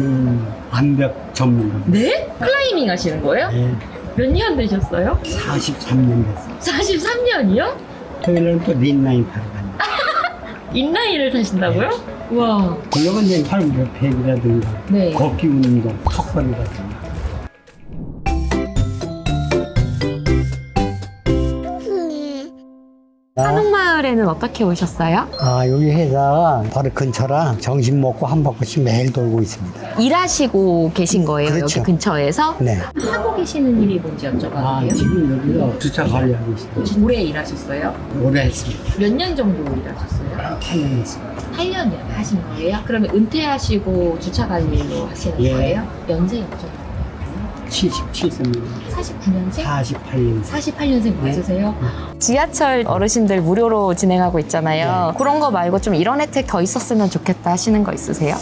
저는 암벽 전문가입니다. 네? 클라이밍 하시는 거예요? 네, 몇 년 되셨어요? 43년 됐어요. 43년이요? 토요일은 또 린라인 타러 갑니다. 인라인을 타신다고요? 와. 그러면 이제 활무력 팩이라든가 네. 걷기 운동, 턱걸이라든가 한옥마을에는 어떻게 오셨어요? 아 여기 회사 바로 근처라 점심 먹고 한 바퀴씩 매일 돌고 있습니다. 일하시고 계신 거예요, 그렇죠. 여기 근처에서? 네. 하고 계시는 일이 뭔지 여쭤봐도 아 돼요? 지금 여기서 주차 관리하고 있어요. 오래 일하셨어요? 오래 했습니다. 몇 년 정도 일하셨어요? 8년 했습니다. 8년 하신 거예요? 그러면 은퇴하시고 주차 관리로 하시는 예. 거예요? 연세 여쭤봐도 77세입니다. 49년생? 48년. 48년생 네. 맞으세요? 지하철 어르신들 무료로 진행하고 있잖아요. 그런 거 말고 좀 이런 혜택 더 있었으면 좋겠다 하시는 거 있으세요?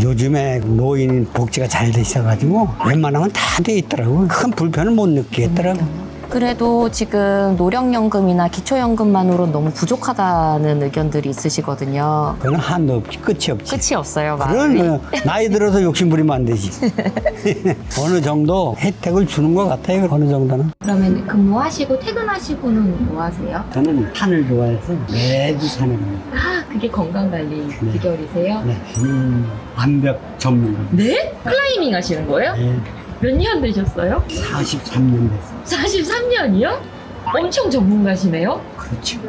요즘에 노인 복지가 잘 돼 있어가지고 웬만하면 다 돼 있더라고요. 큰 불편을 못 느끼겠더라고요. 그래도 지금 노령연금이나 기초연금만으로 너무 부족하다는 의견들이 있으시거든요. 그건 한도 없지, 끝이 없지. 끝이 없어요, 마음이. 그런 어, 나이 들어서 욕심 부리면 안 되지. 어느 정도 혜택을 주는 것 같아요. 어느 정도는. 그러면 근무하시고 퇴근하시고는 뭐 하세요? 저는 산을 좋아해서 매주 산에 갑니다. 아, 그게 건강관리 비결이세요? 네, 저는 암벽 전문가입니다. 네? 클라이밍 하시는 거예요? 네, 몇 년 되셨어요? 43년 됐어요. 43년이요? 엄청 전문가시네요? 그렇죠.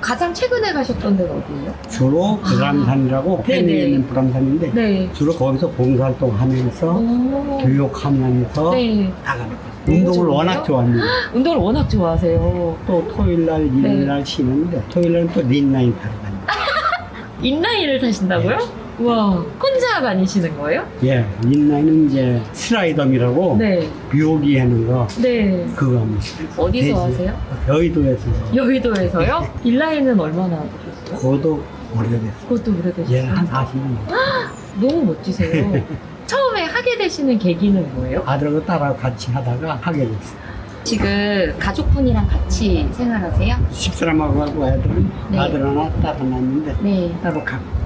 가장 최근에 가셨던 데가 어디예요? 주로 불암산이라고 네네. 팬에 있는 불암산인데 네. 주로 거기서 봉사활동 하면서 오. 교육하면서 네. 나갑니다. 운동을 좋은데요? 워낙 좋아합니다. 운동을 워낙 좋아하세요. 또 토요일날, 네. 일요일날 쉬는데 토요일날은 또 린라인 타러 갑니다. 인라인을 타신다고요? 와, 혼자 다니시는 거예요? 예, 린라인은 이제 슬라이덤이라고 네. 묘기 하는 거 네. 그거 합니다. 어디서 돼지. 하세요? 여의도에서 여의도에서요? 인라인은 얼마나 되셨어요? 그것도 오래됐어요. 그것도 오래되셨어요? 예, 한 40년. 너무 멋지세요. 처음에 하게 되시는 계기는 뭐예요? 아들하고 딸하고 같이 하다가 하게 됐어요. 지금 가족분이랑 같이 생활하세요? 집사람하고 하고 애들은 네. 아들 하나, 딸 하나 있는데 네. 따로 각 살-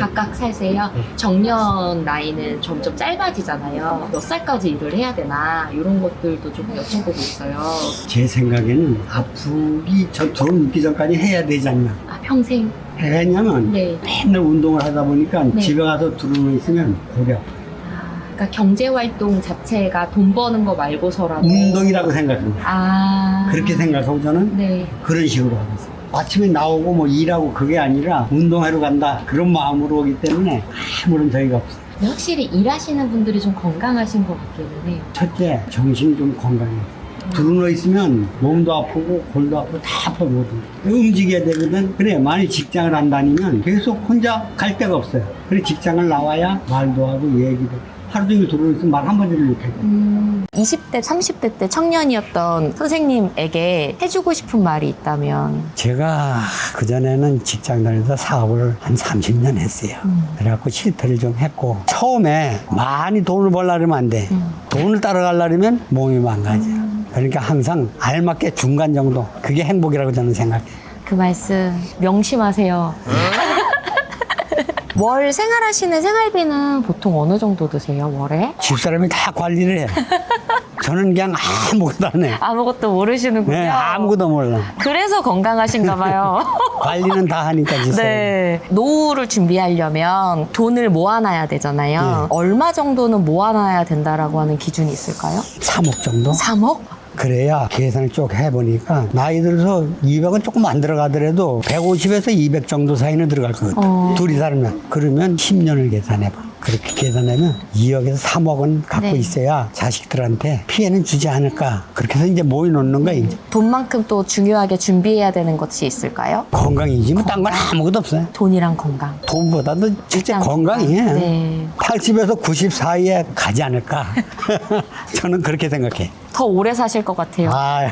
각각 살세요? 네. 정년 나이는 점점 짧아지잖아요. 몇 살까지 일을 해야 되나 이런 것들도 좀 여쭤보고 있어요. 제 생각에는 아프기 전 들어눕기 전까지 해야 되지 않나. 아 평생? 왜냐면 네. 맨날 운동을 하다 보니까 네. 집에 가서 들어누워 있으면 고려. 아, 그러니까 경제 활동 자체가 돈 버는 거 말고서라도 운동이라고 생각합니다. 아 그렇게 생각하고 저는 네. 그런 식으로 하고 있어요. 아침에 나오고 뭐 일하고 그게 아니라 운동하러 간다 그런 마음으로 오기 때문에 아무런 저희가 없어요. 확실히 일하시는 분들이 좀 건강하신 것 같기는 해요. 첫째 정신이 좀 건강해요. 들어누워 있으면 몸도 아프고 골도 아프고 다 모두 움직여야 되거든 그래 만약 직장을 안 다니면 계속 혼자 갈 데가 없어요 그래 직장을 나와야 말도 하고 얘기도 하루 종일 있으면 말 한마디를 못하고 음, 20대, 30대 때 청년이었던 선생님에게 해주고 싶은 말이 있다면? 제가 그전에는 직장 다니면서 사업을 한 30년 했어요. 음. 그래갖고 실패를 좀 했고 처음에 많이 돈을 벌려면 안 돼. 음. 돈을 따라가려면 몸이 망가져 그러니까 항상 알맞게 중간 정도. 그게 행복이라고 저는 생각해요. 그 말씀 명심하세요. 월 생활하시는 생활비는 보통 어느 정도 드세요, 월에? 집사람이 다 관리를 해요. 저는 그냥 아무것도 안 해요. 아무것도 모르시는군요. 네, 아무것도 몰라. 그래서 건강하신가 봐요. 관리는 다 하니까 집사람이. 네. 노후를 준비하려면 돈을 모아놔야 되잖아요. 네. 얼마 정도는 모아놔야 된다라고 하는 기준이 있을까요? 3억 정도? 3억? 그래야 계산을 쭉 해보니까 나이 들어서 200은 조금 안 들어가더라도 150에서 200 정도 사이는 들어갈 것 같아. 어. 둘이 살면. 그러면 10년을 계산해봐. 그렇게 계산하면 2억에서 3억은 갖고 네. 있어야 자식들한테 피해는 주지 않을까. 그렇게 해서 이제 모여놓는 거야, 이제. 돈만큼 또 중요하게 준비해야 되는 것이 있을까요? 건강이지. 뭐 딴 건 아무것도 없어요. 돈이랑 건강. 돈보다도 진짜 일단 건강이에요. 건강. 네. 80에서 90 사이에 가지 않을까. 저는 그렇게 생각해. 더 오래 사실 것 같아요. 아,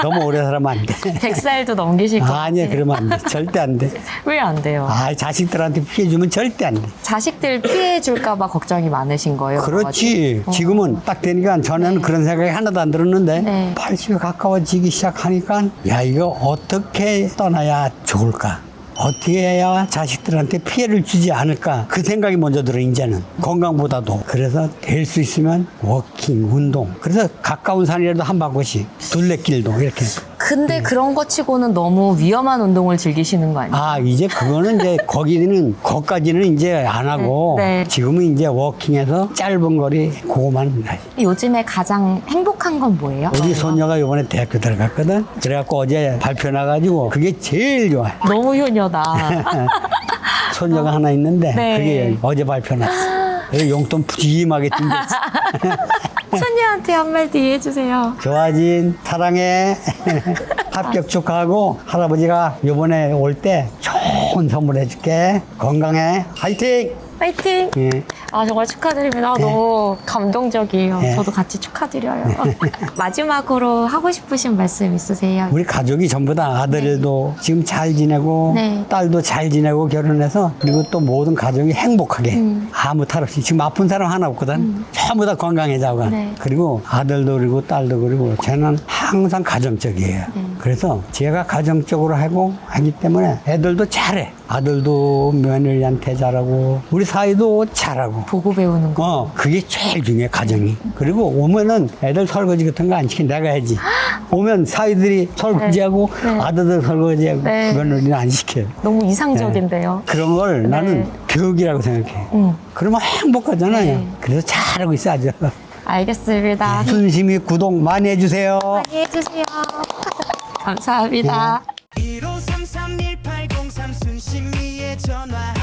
너무 오래 살면 안 돼. 100살도 넘기실 것 아, 같아요. 아니야, 그러면 안 돼. 절대 안 돼. 왜 안 돼요? 아, 자식들한테 피해 주면 절대 안 돼. 자식들 피해 줄까 봐 걱정이 많으신 거예요? 그렇지. 어. 지금은 딱 되니까 전에는 그런 생각이 하나도 안 들었는데 네. 80에 가까워지기 시작하니까 야, 이거 어떻게 떠나야 좋을까? 어떻게 해야 자식들한테 피해를 주지 않을까? 그 생각이 먼저 들어 이제는. 건강보다도. 그래서 될 수 있으면 워킹 운동. 그래서 가까운 산이라도 한 바퀴씩. 둘레길도 이렇게 근데 그런 거 치고는 너무 위험한 운동을 즐기시는 거 아니에요? 아 이제 그거는 이제 거기는 거기까지는 이제 안 하고 네, 네. 지금은 이제 워킹해서 짧은 거리 그거만 해. 요즘에 가장 행복한 건 뭐예요? 우리 손녀가 이번에 대학교 들어갔거든 그래갖고 어제 발표 나가지고 그게 제일 좋아 너무 효녀다. 손녀가 하나 있는데 네. 그게 어제 발표 났어 그래서 용돈 푸짐하게 준비했어 손녀한테 한마디 해주세요. 좋아진 사랑해 합격 축하하고 할아버지가 이번에 올 때 좋은 선물 해줄게 건강해 화이팅 파이팅! 예. 아 정말 축하드립니다. 너무 감동적이에요. 네. 저도 같이 축하드려요. 마지막으로 하고 싶으신 말씀 있으세요? 우리 가족이 전부 다 아들도 지금 잘 지내고 네. 딸도 잘 지내고 결혼해서 그리고 또 모든 가족이 행복하게 음. 아무 탈 없이 지금 아픈 사람 하나 없거든 전부 다 건강해자고 네. 그리고 아들도 그리고 딸도 그리고 저는 항상 가정적이에요 네. 그래서 제가 가정적으로 하고 하기 때문에 애들도 잘해 아들도 며느리한테 잘하고 우리 사이도 잘하고 보고 배우는 거. 어, 그게 제일 중요해, 가정이. 그리고 오면은 애들 설거지 같은 거 안 시켜 내가 해야지. 오면 사위들이 설거지하고 네. 아들들 설거지하고 네. 며느리는 안 시켜요. 너무 이상적인데요. 그런 걸 나는 교육이라고 생각해. 음. 그러면 행복하잖아요. 네. 그래서 잘하고 있어야죠. 알겠습니다. 순심히 구독 많이 해주세요. 많이 해주세요. 감사합니다. 1533-1803 순심이에 전화하세요